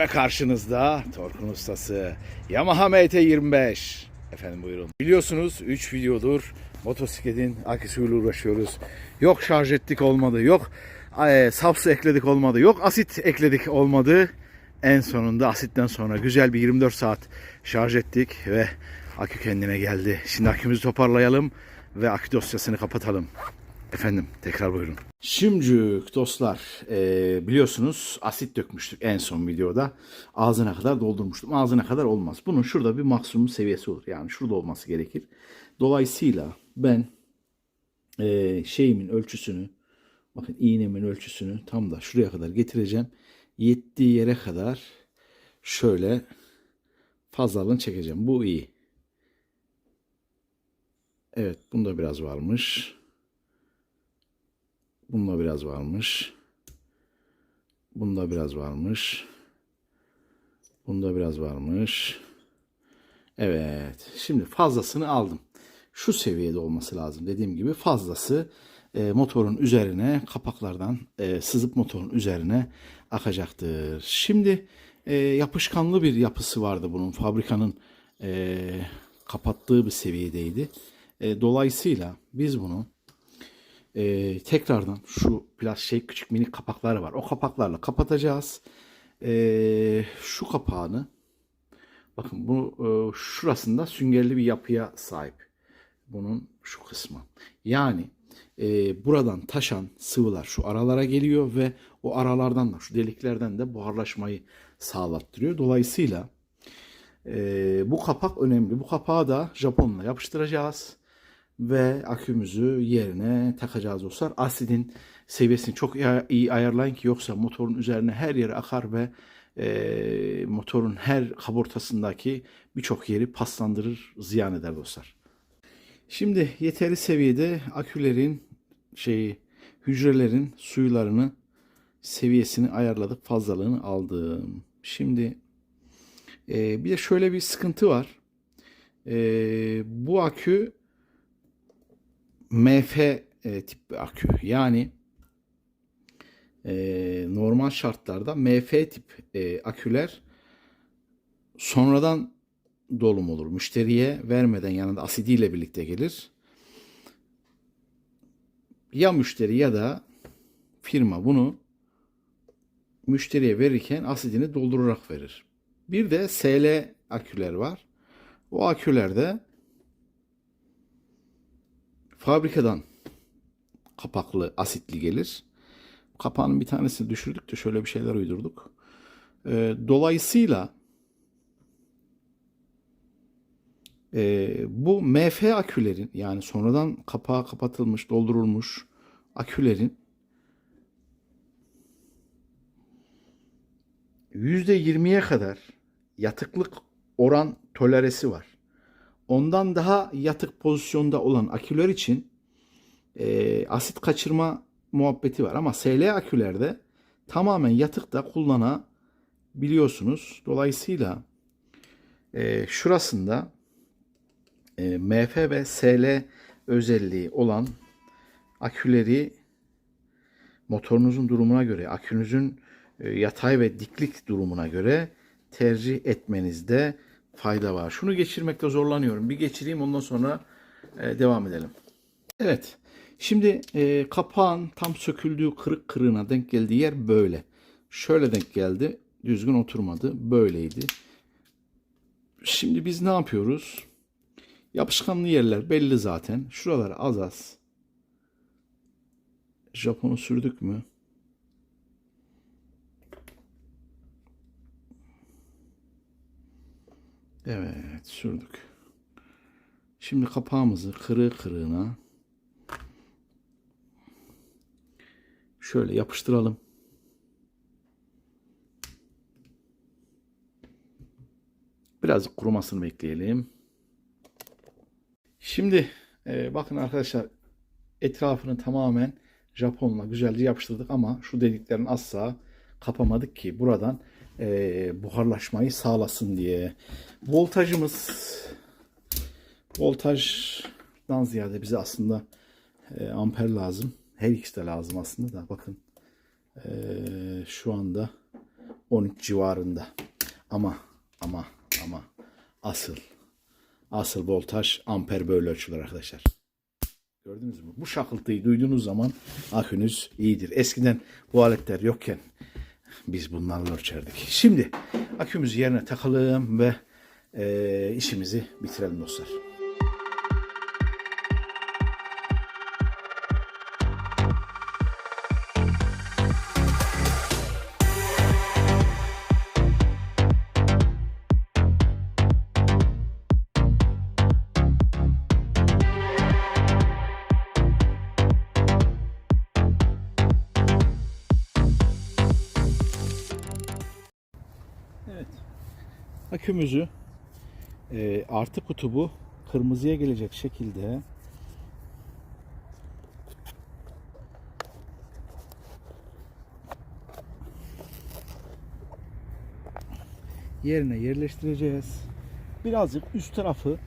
Ve karşınızda Torkun ustası Yamaha MT25. Efendim buyurun. Biliyorsunuz 3 videodur motosikletin aküsüyle uğraşıyoruz. Yok şarj ettik olmadı. Yok e, sapsı ekledik olmadı. Yok asit ekledik olmadı. En sonunda asitten sonra güzel bir 24 saat şarj ettik ve akü kendine geldi. Şimdi akümüzü toparlayalım ve akü dosyasını kapatalım. Efendim tekrar buyurun. Şimdicik dostlar e, biliyorsunuz asit dökmüştük en son videoda. Ağzına kadar doldurmuştum. Ağzına kadar olmaz. Bunun şurada bir maksimum seviyesi olur. Yani şurada olması gerekir. Dolayısıyla ben e, şeyimin ölçüsünü bakın iğnemin ölçüsünü tam da şuraya kadar getireceğim. Yettiği yere kadar şöyle fazlalığını çekeceğim. Bu iyi. Evet bunda biraz varmış. Bunda biraz varmış. Bunda biraz varmış. Bunda biraz varmış. Evet. Şimdi fazlasını aldım. Şu seviyede olması lazım. Dediğim gibi fazlası e, motorun üzerine kapaklardan e, sızıp motorun üzerine akacaktır. Şimdi e, yapışkanlı bir yapısı vardı bunun. Fabrikanın e, kapattığı bir seviyedeydi. E, dolayısıyla biz bunu e, tekrardan şu plastik şey küçük minik kapakları var. O kapaklarla kapatacağız. E, şu kapağını bakın bu e, şurasında süngerli bir yapıya sahip. Bunun şu kısmı. Yani e, buradan taşan sıvılar şu aralara geliyor ve o aralardan da şu deliklerden de buharlaşmayı sağlattırıyor. Dolayısıyla e, bu kapak önemli. Bu kapağı da Japonla yapıştıracağız ve akümüzü yerine takacağız dostlar. Asidin seviyesini çok iyi- ayarlayın ki yoksa motorun üzerine her yere akar ve e, motorun her kabortasındaki birçok yeri paslandırır, ziyan eder dostlar. Şimdi yeterli seviyede akülerin şeyi hücrelerin suyularını seviyesini ayarladık, fazlalığını aldım. Şimdi e, bir de şöyle bir sıkıntı var. E, bu akü MF e, tip bir akü. Yani e, normal şartlarda MF tip e, aküler sonradan dolum olur. Müşteriye vermeden yanında asidiyle birlikte gelir. Ya müşteri ya da firma bunu müşteriye verirken asidini doldurarak verir. Bir de SL aküler var. O akülerde fabrikadan kapaklı asitli gelir. Kapağının bir tanesini düşürdük de şöyle bir şeyler uydurduk. Ee, dolayısıyla e, bu MF akülerin yani sonradan kapağı kapatılmış, doldurulmuş akülerin %20'ye kadar yatıklık oran toleresi var. Ondan daha yatık pozisyonda olan aküler için e, asit kaçırma muhabbeti var. Ama SL akülerde tamamen yatık da kullanabiliyorsunuz. Dolayısıyla e, şurasında e, MF ve SL özelliği olan aküleri motorunuzun durumuna göre, akünüzün e, yatay ve diklik durumuna göre tercih etmenizde fayda var. Şunu geçirmekte zorlanıyorum. Bir geçireyim ondan sonra e, devam edelim. Evet. Şimdi e, kapağın tam söküldüğü kırık kırığına denk geldiği yer böyle. Şöyle denk geldi. Düzgün oturmadı. Böyleydi. Şimdi biz ne yapıyoruz? Yapışkanlı yerler belli zaten. Şuralar az az. Japon'u sürdük mü? Evet sürdük. Şimdi kapağımızı kırığı kırığına şöyle yapıştıralım. Birazcık kurumasını bekleyelim. Şimdi e, bakın arkadaşlar etrafını tamamen Japonla güzelce yapıştırdık ama şu deliklerin asla kapamadık ki buradan e, buharlaşmayı sağlasın diye. Voltajımız voltajdan ziyade bize aslında e, amper lazım. Her ikisi de lazım aslında da bakın e, şu anda 13 civarında. Ama ama ama asıl asıl voltaj amper böyle ölçülür arkadaşlar. Gördünüz mü? Bu şakıltıyı duyduğunuz zaman akünüz iyidir. Eskiden bu aletler yokken biz bunlarla ölçerdik. Şimdi akümüzü yerine takalım ve eee, işimizi bitirelim dostlar. Akümüzü e, artı kutubu kırmızıya gelecek şekilde yerine yerleştireceğiz. Birazcık üst tarafı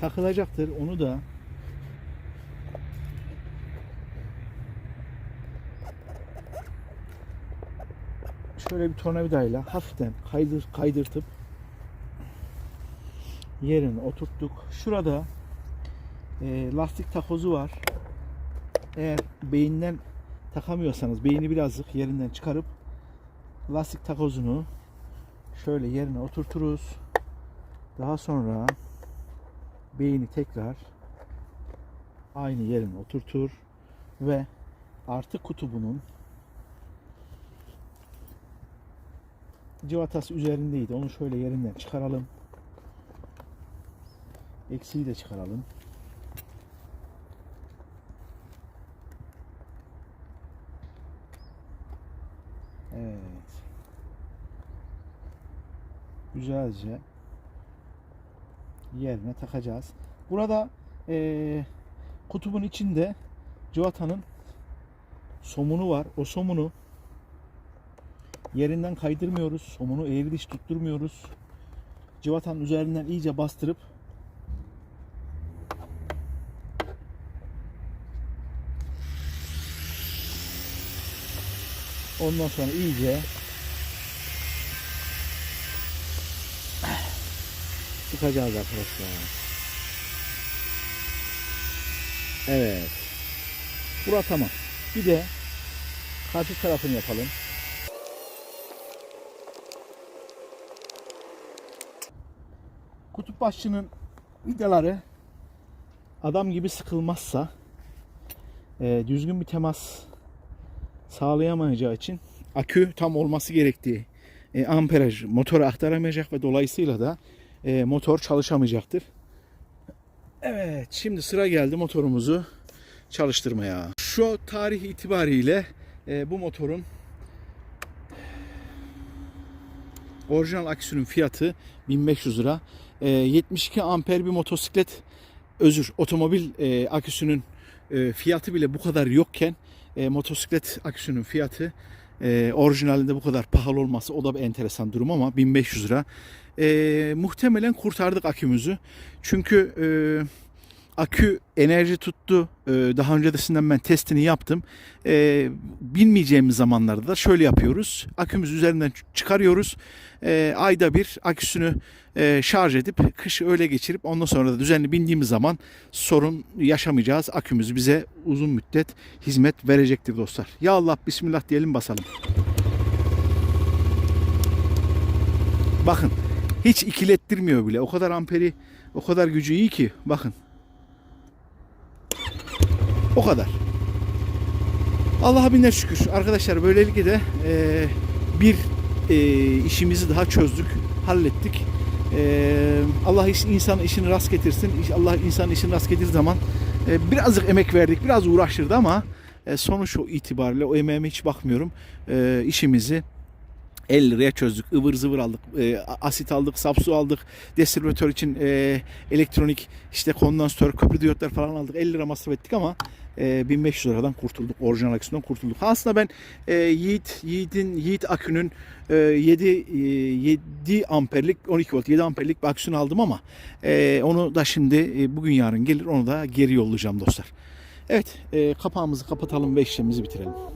takılacaktır. Onu da şöyle bir tornavidayla hafiften kaydır, kaydırtıp yerine oturttuk. Şurada e, lastik takozu var. Eğer beyinden takamıyorsanız beyni birazcık yerinden çıkarıp lastik takozunu şöyle yerine oturturuz. Daha sonra beyni tekrar aynı yerine oturtur ve artı kutubunun civatası üzerindeydi. Onu şöyle yerinden çıkaralım. Eksiği de çıkaralım. Evet. Güzelce yerine takacağız. Burada eee, kutubun içinde civatanın somunu var. O somunu yerinden kaydırmıyoruz. Somunu eğri diş tutturmuyoruz. Civatanın üzerinden iyice bastırıp ondan sonra iyice sıkacağız arkadaşlar. Evet. Bura tamam. Bir de karşı tarafını yapalım. kutup başçının vidaları adam gibi sıkılmazsa e, düzgün bir temas sağlayamayacağı için akü tam olması gerektiği e, amperaj motora aktaramayacak ve dolayısıyla da e, motor çalışamayacaktır. Evet şimdi sıra geldi motorumuzu çalıştırmaya. Şu tarih itibariyle e, bu motorun orijinal aküsünün fiyatı 1500 lira. E, 72 amper bir motosiklet özür otomobil e, aküsünün e, fiyatı bile bu kadar yokken e, motosiklet aküsünün fiyatı e, orijinalinde bu kadar pahalı olması o da bir enteresan durum ama 1500 lira. E, muhtemelen kurtardık akümüzü. Çünkü e, akü enerji tuttu. E, daha öncesinden ben testini yaptım. E, bilmeyeceğimiz zamanlarda da şöyle yapıyoruz. Akümüzü üzerinden çıkarıyoruz. E, ayda bir aküsünü e, şarj edip kışı öyle geçirip ondan sonra da düzenli bindiğimiz zaman sorun yaşamayacağız. Akümüz bize uzun müddet hizmet verecektir dostlar. Ya Allah bismillah diyelim basalım. Bakın hiç ikilettirmiyor bile. O kadar amperi, o kadar gücü iyi ki. Bakın. O kadar. Allah'a binler şükür. Arkadaşlar böylelikle de e, bir e, işimizi daha çözdük, hallettik. E, Allah iş- insan işini rast getirsin. Allah insan işini rast getirdiği zaman e, birazcık emek verdik, biraz uğraştırdı ama e, sonuç o itibariyle o emeğime hiç bakmıyorum. E, işimizi 50 liraya çözdük. ıvır zıvır aldık. E, asit aldık, sapsu aldık. Distribütör için e, elektronik işte kondansatör, köprü diyotlar falan aldık. 50 lira masraf ettik ama e, 1500 liradan kurtulduk. Orijinal aküsünden kurtulduk. Aslında ben e, Yiğit, Yiğit'in, Yiğit akünün e, 7, e, 7 amperlik, 12 volt, 7 amperlik bir aküsünü aldım ama e, onu da şimdi e, bugün yarın gelir onu da geri yollayacağım dostlar. Evet, e, kapağımızı kapatalım ve işlemimizi bitirelim.